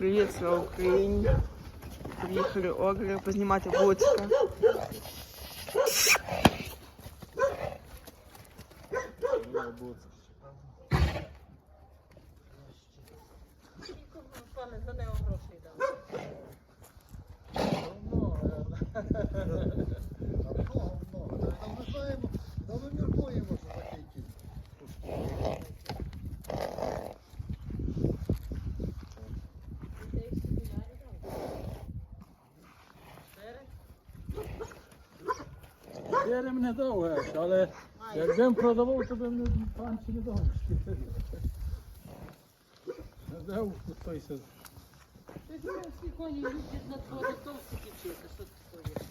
Привіт, слава Україні. Приїхали Оглер познімати Буцька. Пане, Віри мене довго, але якби продавав, то б мене не довго. Не дав. Ти всі коні їздять на твого товстики вчити, що ти стоїш?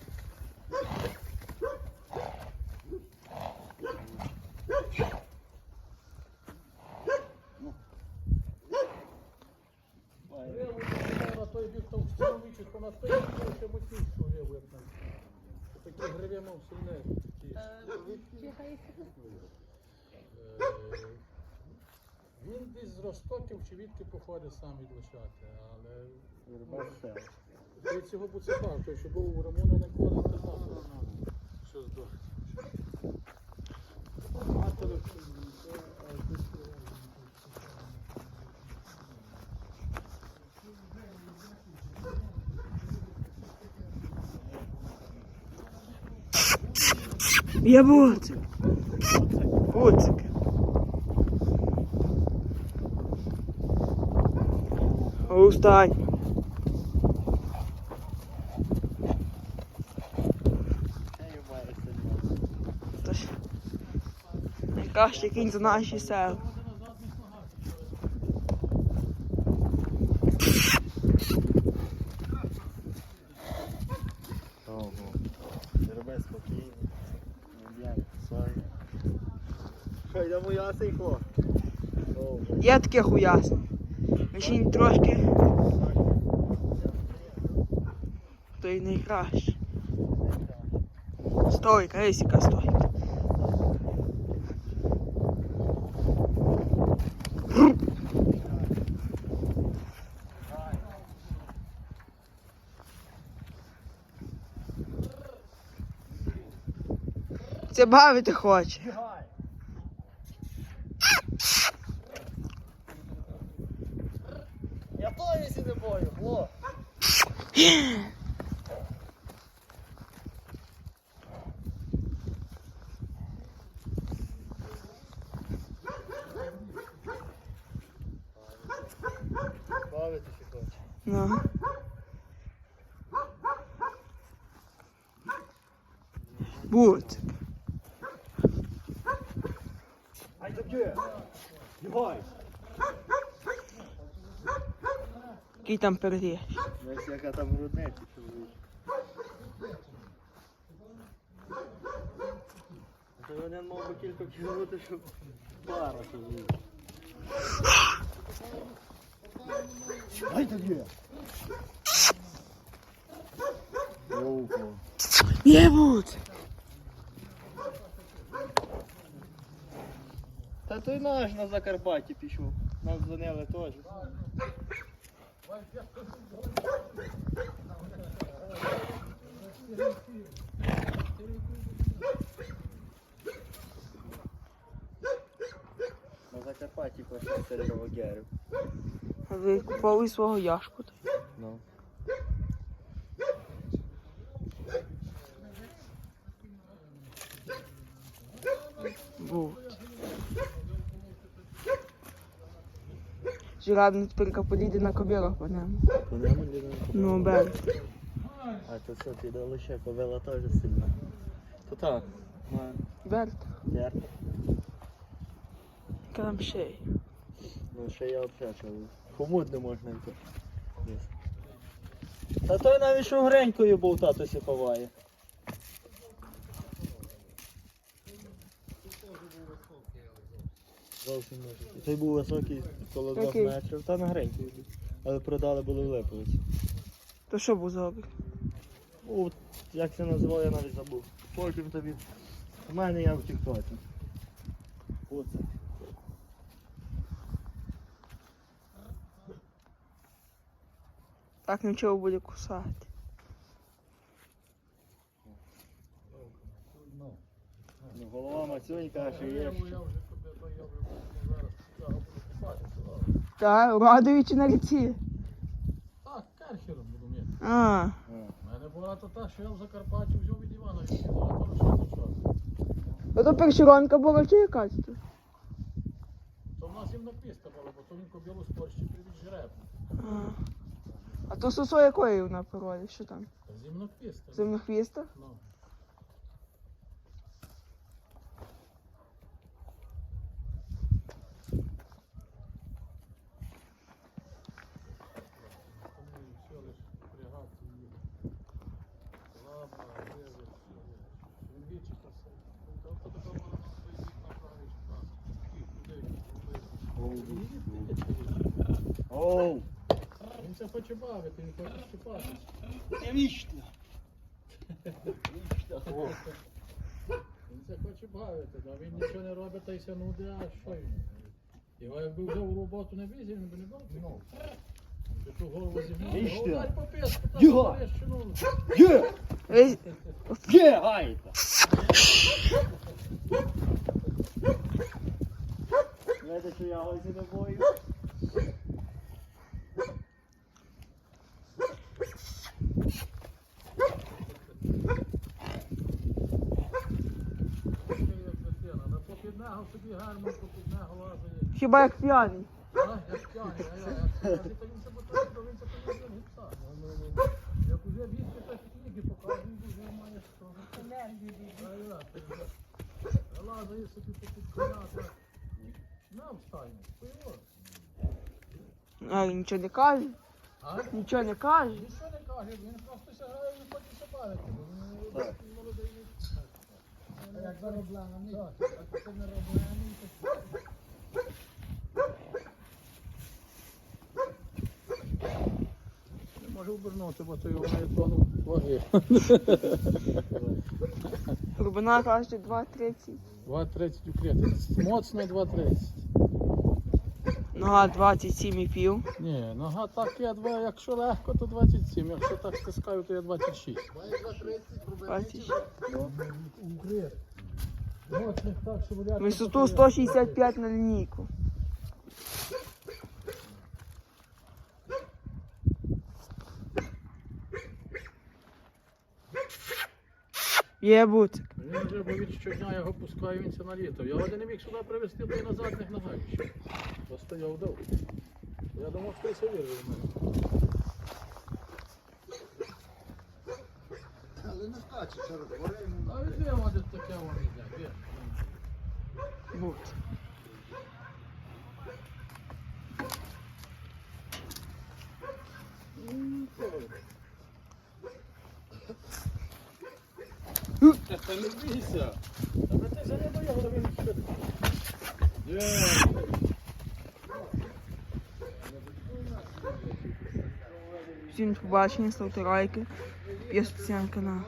Той бік там в цьому вічі, то на той бік ще мощнішу гриву, як там. Гриві мав сильне. такі. Він десь з Ростоків чи відки походить сам від лошати, але від цього буцепав, той, що був у Рамона Никола, не знав, що здох. Матері, а десь, е, Я Буцик. Буцик. Устань. Тож, Найкраще кінь за наші села. Ого. Роби спокійно. Що, ясний хлоп? Є таке хуясне. Мішінь трошки, то й найкраще. Стойка, рисіка стойка. Це бавити хоче. Я повісі не бою, хлоп. Бавити ще хоче. Ну. Будь. Ай, Який там переріж. Знаєш, яка там. Це вони мав би кілька кілометрів, щоб пара чоловік. Ай, заб'є! Ого. Є будь. Та той наш на Закарпатті пішов. Нам дзвонили теж. На Закарпатті. Ви купали свого яшку. Ну. Жирадний тепер поїде на кобілах по ньому. По ньому людина. Ну, бен. А то що, піде лише ковила теж сильна. То так. На Берт. ярко. Крамшей. Ну ще я чоловік. Хомут не можна йти. Та той навіть що гренькою болтатися ховає. Зовсім. І той був високий коло двох Який? метрів, та на гренькою був. Але продали були в Липовиці. То що був зробив? Ну, як це називав, я навіть забув. Потім тобі. У мене я в тіктоці. Оце. Так нічого буде кусати. Ну, голова мацюнька, ще є. То. Так, радуючи на ріці. Так, керхером буду. А, У мене була то та, що я в Закарпатті взяв від Івана, і взяла то лише до часу. ото першеронка була чи якась тут? То в нас гімнопіста була, бо то він кобілу спорщик від жереб. А. А то сосо якої вона породи? Що там? Зімнопіста. Земнохвіста? Ну. Тому все лиш впрягати її. Лапа, гризи, все лиш. Він вічі касає. То то тепер можна на свої вікна правиш. Оу! Він це хоче бавити, він хоче щипатись. Не вічно. Він це хоче бавити, а він нічого не робить, та й ся нуде, а що він? Його якби взяв роботу не візі, він би не бав би ту голову зігнув, так Його! Є! Є, гайта! Знаєте, що я ось не бою? Ти як дитина, на попід нього собі гарно, попід нього лазає. Хіба як п'яний? Як п'яний, а я, як він це потім, то він це не писав. Як уже віскі та книги показує, вже має що. Енергію А я, ти вже. Лазає собі попід коня, А він нічого не каже. А? Нічого не каже. Нічого не каже, він просто ся грає і хоче бавити. бо Він молодий не як заробляний. Так, це не обернути, бо то його має тону ваги. Глибина каже 2,30. 2,30 укрити. Моцно 2,30. Нога 27,5. Ні, нога так я два, якщо легко, то 27, якщо так стискаю, то я 26. 26. Укрит. Моцних так, що буде. Висоту 165 на лінійку. Є буцик. Він вже, бо він щодня його пускає, він це на літо. Я один не міг сюди привезти, бо й на задних ногах ще. Бо стояв довго. Я думав, що це вірить в мене. Але не скаче, що розгорей. А де води таке воно йде? Де? Та не бійся. Та ти за не бояв, він що? Всім побачення, ставте лайки. Підписуйтесь на канал.